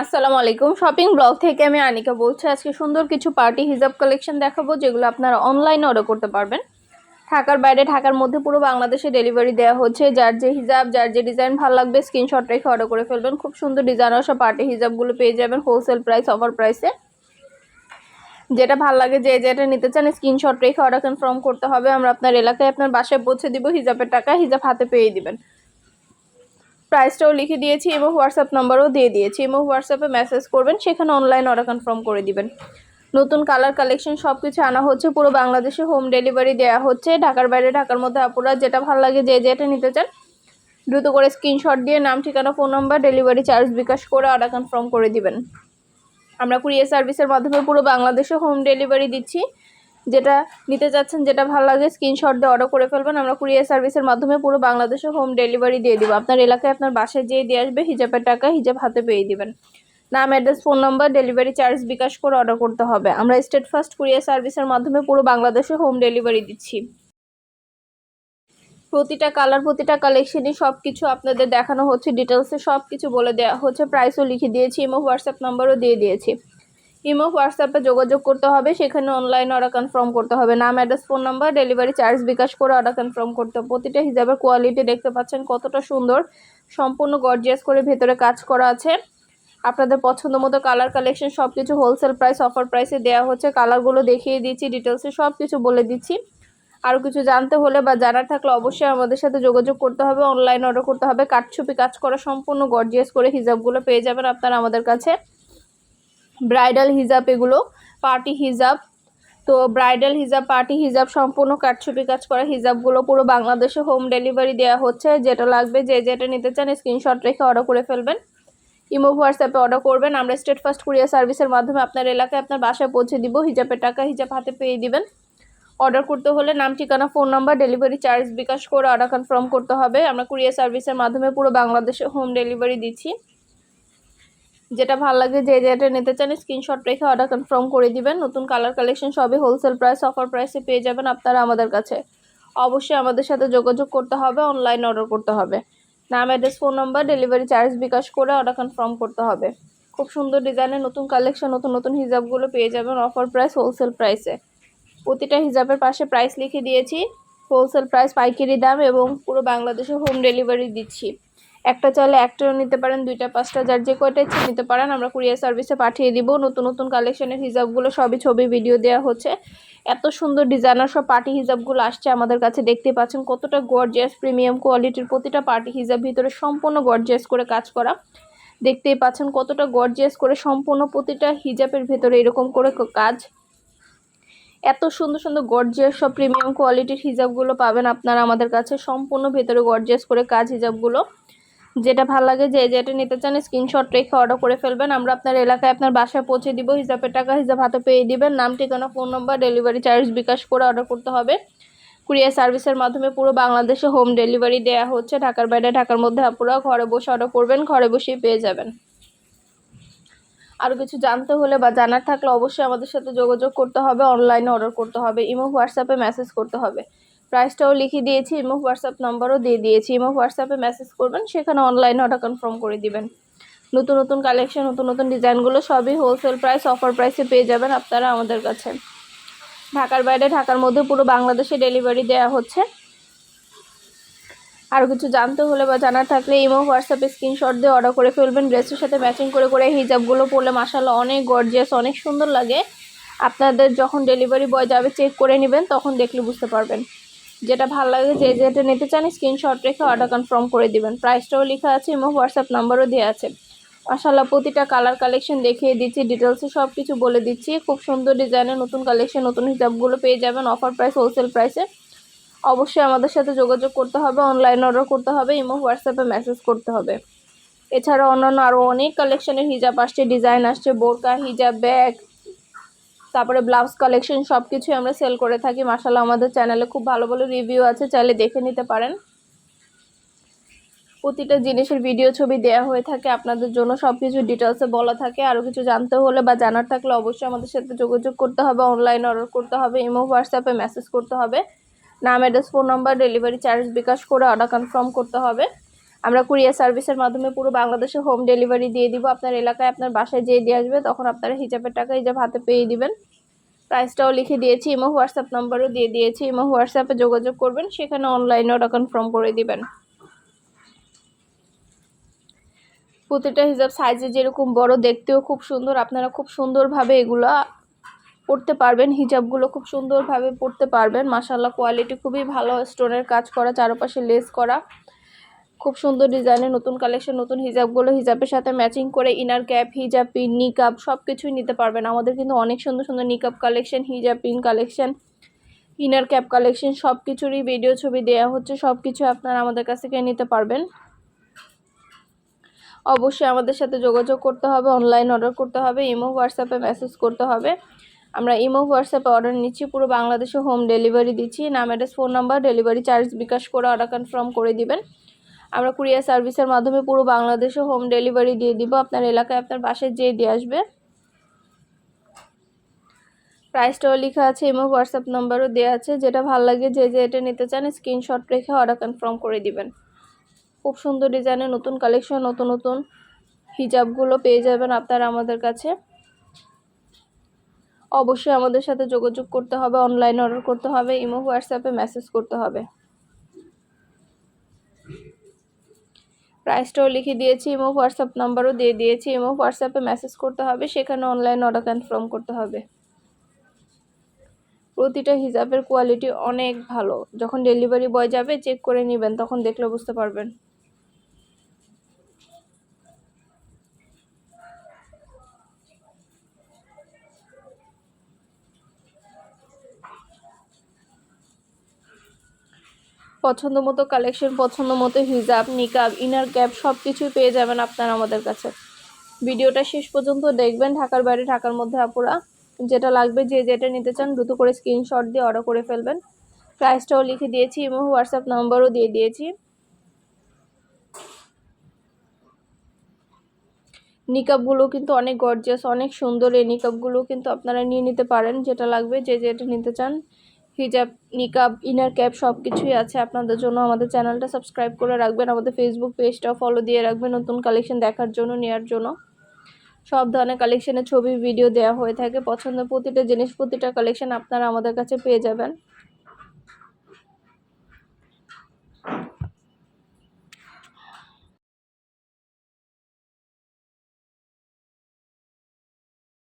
আসসালামু আলাইকুম। Shopping blog থেকে আমি আনিকা বলছি, আজকে সুন্দর কিছু পার্টি হিজাব কালেকশন দেখাবো, যেগুলো আপনারা অনলাইনে অর্ডার করতে পারবেন। ঢাকার বাইরে, ঢাকার মধ্যে পুরো বাংলাদেশে ডেলিভারি দেওয়া হচ্ছে। যার যে হিজাব, যার যে ডিজাইন ভালো লাগবে স্ক্রিনশট রেখে অর্ডার করে ফেলবেন। খুব সুন্দর ডিজাইন সব পার্টি হিজাবগুলো পেয়ে যাবেন হোলসেল প্রাইস অফার প্রাইসে যেটা ভালো লাগে, যে যেটা নিতে চান স্ক্রিনশট রেখে অর্ডার কনফার্ম করতে হবে। আমরা আপনার এলাকায় আপনার বাসায় পৌঁছে দিব, হিজাবের টাকা, হিজাব হাতে পেয়ে দিবেন। প্রাইসটাও লিখে দিয়েছি এবং হোয়াটসঅ্যাপ নাম্বারও দিয়ে দিয়েছি। এবং হোয়াটসঅ্যাপে মেসেজ করবেন, সেখানে অনলাইন অর্ডার কনফার্ম করে দিবেন। নতুন কালার কালেকশন সব কিছু আনা হচ্ছে, পুরো বাংলাদেশে হোম ডেলিভারি দেওয়া হচ্ছে। ঢাকার বাইরে, ঢাকার মধ্যে আপুরা যেটা ভালো লাগে যে যেটা নিতে চান, দ্রুত করে স্ক্রিনশট দিয়ে, নাম, ঠিকানা phone number delivery charge bKash করে অর্ডার কনফার্ম করে দিবেন। আমরা কুরিয়ার সার্ভিসের মাধ্যমে পুরো বাংলাদেশে হোম ডেলিভারি দিচ্ছি। যেটা নিতে চাচ্ছেন, যেটা ভালো লাগে স্ক্রিনশট দিয়ে অর্ডার করে ফেলবেন। আমরা কুরিয়ার সার্ভিসের মাধ্যমে পুরো বাংলাদেশে হোম ডেলিভারি দিয়ে দিব। আপনার এলাকায় আপনার বাসায় যেয়ে দিয়ে আসবে, হিজাবের টাকা হিজাব হাতে পেয়ে দিবেন। নাম address phone number delivery charge bKash করে অর্ডার করতে হবে। আমরা স্টেট ফার্স্ট কুরিয়ার সার্ভিসের মাধ্যমে পুরো বাংলাদেশে হোম ডেলিভারি দিচ্ছি। প্রতিটা কালার প্রতিটা কালেকশনই সব কিছু আপনাদের দেখানো হচ্ছে। ডিটেলসে সব কিছু বলে দেওয়া হচ্ছে। প্রাইসও লিখে দিয়েছি। এবং হোয়াটসঅ্যাপ নাম্বারও দিয়ে দিয়েছি। ইমো, হোয়াটসঅ্যাপে যোগাযোগ করতে হবে। সেখানে অনলাইন অর্ডার কনফার্ম করতে হবে। নাম address phone number delivery charge bKash করে অর্ডার কনফার্ম করতে হবে। প্রতিটা হিজাবের কোয়ালিটি দেখতে পাচ্ছেন কতটা সুন্দর। সম্পূর্ণ গর্জিয়াস করে ভেতরে কাজ করা আছে। আপনাদের পছন্দ মতো কালার কালেকশন সব কিছু হোলসেল প্রাইস অফার প্রাইসে দেওয়া হচ্ছে। কালারগুলো দেখিয়ে দিচ্ছি ডিটেলসে সব কিছু বলে দিচ্ছি। আরও কিছু জানতে হলে বা জানার থাকলে অবশ্যই আমাদের সাথে যোগাযোগ করতে হবে অনলাইন অর্ডার করতে হবে। কাঠছুপি কাজ করা সম্পূর্ণ গর্জিয়াস করে হিজাবগুলো পেয়ে যাবেন আপনারা আমাদের কাছে। ব্রাইডাল হিজাব এগুলো, পার্টি হিজাব। তো ব্রাইডাল হিজাব, পার্টি হিজাব সম্পূর্ণ কাঠছুপি কাজ করা হিজাবগুলো পুরো বাংলাদেশে হোম ডেলিভারি দেওয়া হচ্ছে। যেটা লাগবে, যে যেটা নিতে চান স্ক্রিনশট রেখে অর্ডার করে ফেলবেন। ইমো, হোয়াটসঅ্যাপে অর্ডার করবেন। আমরা স্টেট ফার্স্ট কুরিয়ার সার্ভিসের মাধ্যমে আপনার এলাকায় আপনার বাসায় পৌঁছে দিব। হিজাবের টাকা হিজাব হাতে পেয়ে দিবেন। অর্ডার করতে হলে নাম, ঠিকানা phone number delivery charge bKash করে অর্ডার কনফার্ম করতে হবে। আমরা কুরিয়ার সার্ভিসের মাধ্যমে পুরো বাংলাদেশে হোম ডেলিভারি দিচ্ছি। যেটা ভালো লাগে যে যেটা নিতে চান স্ক্রিনশট রেখে অর্ডার কনফার্ম করে দিবেন। নতুন কালার কালেকশন সবই হোলসেল প্রাইস অফার প্রাইসে পেয়ে যাবেন আপনারা আমাদের কাছে। অবশ্যই আমাদের সাথে যোগাযোগ করতে হবে অনলাইন অর্ডার করতে হবে। নাম address phone number delivery charge bKash করে অর্ডার কনফার্ম করতে হবে। খুব সুন্দর ডিজাইনের নতুন কালেকশন নতুন নতুন হিজাবগুলো পেয়ে যাবেন অফার প্রাইস হোলসেল প্রাইসে প্রতিটা হিজাবের পাশে প্রাইস লিখে দিয়েছি। হোলসেল প্রাইস পাইকারি দাম এবং পুরো বাংলাদেশে হোম ডেলিভারি দিচ্ছি। একটা চাইলে একটাও নিতে পারেন, দুইটা, পাঁচটা, যার যে কয়টা ইচ্ছে নিতে পারেন, আমরা কুরিয়ার সার্ভিসে পাঠিয়ে দিব। নতুন নতুন কালেকশনের হিজাবগুলো সবই ছবি, ভিডিও দেওয়া হচ্ছে। এত সুন্দর ডিজাইনার সব পার্টি হিজাবগুলো আসছে আমাদের কাছে, দেখতে পাচ্ছেন কতটা গর্জিয়াস প্রিমিয়াম কোয়ালিটির প্রতিটা পার্টি হিজাব ভিতরে সম্পূর্ণ গর্জিয়াস করে কাজ করা। দেখতেই পাচ্ছেন কতটা গর্জিয়াস করে সম্পূর্ণ প্রতিটা হিজাবের ভেতরে এরকম করে কাজ। এত সুন্দর সুন্দর গর্জিয়াস সব প্রিমিয়াম কোয়ালিটির হিজাবগুলো পাবেন আপনারা আমাদের কাছে, সম্পূর্ণ ভেতরে গর্জিয়াস করে কাজ হিজাবগুলো। যেটা ভালো লাগে যে যেটা নিতে চান স্ক্রিনশট রেখে অর্ডার করে ফেলবেন। আমরা আপনার এলাকায় আপনার বাসায় পৌঁছে দিব, হিসাবের টাকা, হিসাব হাতে পেয়ে দিবেন। নাম, ঠিকানা phone number delivery charge bKash করে অর্ডার করতে হবে। কুরিয়ার সার্ভিসের মাধ্যমে পুরো বাংলাদেশে হোম ডেলিভারি দেওয়া হচ্ছে। ঢাকার বাইরে, ঢাকার মধ্যে আপনারা ঘরে বসে অর্ডার করবেন, ঘরে বসেই পেয়ে যাবেন। আরও কিছু জানতে হলে বা জানার থাকলে অবশ্যই আমাদের সাথে যোগাযোগ করতে হবে অনলাইনে অর্ডার করতে হবে, ইমো, হোয়াটসঅ্যাপে মেসেজ করতে হবে। প্রাইসটাও লিখে দিয়েছি ইমো হোয়াটসঅ্যাপ নাম্বারও দিয়ে দিয়েছি। ইমো হোয়াটসঅ্যাপে মেসেজ করবেন, সেখানে অনলাইনে অর্ডার কনফার্ম করে দিবেন। নতুন নতুন কালেকশন নতুন নতুন ডিজাইনগুলো সবই হোলসেল প্রাইস অফার প্রাইসে পেয়ে যাবেন আপনারা আমাদের কাছে। ঢাকার বাইরে, ঢাকার মধ্যে পুরো বাংলাদেশে ডেলিভারি দেওয়া হচ্ছে। আরও কিছু জানতে হলে বা জানার থাকলে ইমো হোয়াটসঅ্যাপে স্ক্রিনশট দিয়ে অর্ডার করে ফেলবেন। ড্রেসের সাথে ম্যাচিং করে করে হিজাবগুলো পরলে মাসাল্লাহ অনেক গর্জিয়াস অনেক সুন্দর লাগে। আপনাদের যখন ডেলিভারি বয় যাবে চেক করে নেবেন, তখন দেখলে বুঝতে পারবেন। যেটা ভালো লাগে যে যেটা নিতে চান স্ক্রিনশট রেখে অর্ডার কনফার্ম করে দিবেন। প্রাইসটাও লেখা আছে, এবং হোয়াটসঅ্যাপ নাম্বারও দেওয়া আছে। মাসাল্লাহ প্রতিটা কালার কালেকশন দেখিয়ে দিচ্ছি ডিটেলসে সব কিছু বলে দিচ্ছি। খুব সুন্দর ডিজাইনের নতুন কালেকশন নতুন হিসাবগুলো পেয়ে যাবেন অফার প্রাইস হোলসেল প্রাইসে অবশ্যই আমাদের সাথে যোগাযোগ করতে হবে অনলাইন অর্ডার করতে হবে ইমো হোয়াটসঅ্যাপে মেসেজ করতে হবে। এছাড়া অন্যান্য আরও অনেক কালেকশনের হিজাব আসছে ডিজাইন আসছে, বোরকা, হিজাব ব্যাগ তারপরে ব্লাউজ কালেকশন সব কিছুই আমরা সেল করে থাকি। মাসাল্লাহ আমাদের চ্যানেলে খুব ভালো ভালো রিভিউ আছে, চাইলে দেখে নিতে পারেন। প্রতিটা জিনিসের ভিডিও ছবি দেওয়া হয়ে থাকে, আপনাদের জন্য সব কিছু ডিটেলসে বলা থাকে। আরও কিছু জানতে হলে বা জানার থাকলে অবশ্যই আমাদের সাথে যোগাযোগ করতে হবে অনলাইন অর্ডার করতে হবে, ইমো হোয়াটসঅ্যাপে মেসেজ করতে হবে। নাম address phone number delivery charge bKash করে অর্ডার কনফার্ম করতে হবে। আমরা কুরিয়ার সার্ভিসের মাধ্যমে পুরো বাংলাদেশে হোম ডেলিভারি দিয়ে দিব। আপনার এলাকায় আপনার বাসায় যেয়ে দিয়ে আসবে, তখন আপনারা হিজাবের টাকা হিজাব হাতে পেয়ে দিবেন। প্রাইসটাও লিখে দিয়েছি ইমো হোয়াটসঅ্যাপ নাম্বারও দিয়ে দিয়েছি। ইমো হোয়াটসঅ্যাপে যোগাযোগ করবেন, সেখানে অনলাইনে ওটা কনফার্ম করে দিবেন। প্রতিটা হিজাব সাইজে যেরকম বড়, দেখতেও খুব সুন্দর। আপনারা খুব সুন্দরভাবে এগুলো পড়তে পারবেন হিজাবগুলো খুব সুন্দরভাবে পড়তে পারবেন। মাসাল্লাহ কোয়ালিটি খুবই ভালো স্টোনের কাজ করা, চারপাশে লেস করা। খুব সুন্দর ডিজাইনের নতুন কালেকশন, নতুন হিজাবগুলো, হিজাবের সাথে ম্যাচিং করে ইনার ক্যাপ হিজাব পিন নিকাপ সব কিছুই নিতে পারবেন। আমাদের কিন্তু অনেক সুন্দর সুন্দর নিকাপ কালেকশন হিজাব pin collection inner cap collection সব কিছুরই ভিডিও ছবি দেওয়া হচ্ছে। সব কিছু আপনারা আমাদের কাছ থেকে নিতে পারবেন। অবশ্যই আমাদের সাথে যোগাযোগ করতে হবে অনলাইন অর্ডার করতে হবে ইমো হোয়াটসঅ্যাপে মেসেজ করতে হবে। আমরা ইমো হোয়াটসঅ্যাপে অর্ডার নিচ্ছি, পুরো বাংলাদেশে হোম ডেলিভারি দিচ্ছি। নাম address phone number delivery charge bKash করে অর্ডার কনফার্ম করে দিবেন। আমরা কুরিয়ার সার্ভিসের মাধ্যমে পুরো বাংলাদেশে হোম ডেলিভারি দিয়ে দিব। আপনার এলাকায় আপনার বাসায় যেয়ে দিয়ে আসবে। প্রাইসটাও লেখা আছে ইমো হোয়াটসঅ্যাপ নাম্বারও দেওয়া আছে। যেটা ভালো লাগে যে যে এটা নিতে চান স্ক্রিনশট রেখে অর্ডার কনফার্ম করে দিবেন। খুব সুন্দর ডিজাইনের নতুন কালেকশন নতুন নতুন হিজাবগুলো পেয়ে যাবেন আপনারা আমাদের কাছে। অবশ্যই আমাদের সাথে যোগাযোগ করতে হবে অনলাইন অর্ডার করতে হবে ইমো হোয়াটসঅ্যাপে মেসেজ করতে হবে। প্রাইসটাও লিখে দিয়েছি এবং হোয়াটসঅ্যাপ নাম্বারও দিয়ে দিয়েছি এবং হোয়াটসঅ্যাপে মেসেজ করতে হবে, সেখানে অনলাইন অর্ডার কনফার্ম করতে হবে। প্রতিটা হিজাবের কোয়ালিটি অনেক ভালো, যখন ডেলিভারি বয় যাবে চেক করে নেবেন, তখন দেখলে বুঝতে পারবেন। পছন্দ মতো কালেকশন পছন্দ মতো হিজাব নিকাব ইনার ক্যাপ সব কিছুই পেয়ে যাবেন আপনারা আমাদের কাছে। ভিডিওটা শেষ পর্যন্ত দেখবেন। ঢাকার বাইরে, ঢাকার মধ্যে আপুরা যেটা লাগবে, যে যেটা নিতে চান দ্রুত করে স্ক্রিনশট দিয়ে অর্ডার করে ফেলবেন। প্রাইসটাও লিখে দিয়েছি এবং হোয়াটসঅ্যাপ নাম্বারও দিয়ে দিয়েছি। নিকাবগুলো কিন্তু অনেক গর্জিয়াস অনেক সুন্দর। এই নিকাবগুলো কিন্তু আপনারা নিয়ে নিতে পারেন, যেটা লাগবে, যে যেটা নিতে চান। হিজাব, নিকাব ইনার ক্যাপ সব কিছুই আছে আপনাদের জন্য। আমাদের চ্যানেলটা সাবস্ক্রাইব করে রাখবেন, আমাদের ফেসবুক পেজটাও ফলো দিয়ে রাখবেন নতুন কালেকশন দেখার জন্য নেওয়ার জন্য। সব ধরনের কালেকশনের ছবি ভিডিও দেওয়া হয়ে থাকে। পছন্দের প্রতিটা জিনিস, প্রতিটা কালেকশন আপনারা আমাদের কাছে পেয়ে যাবেন।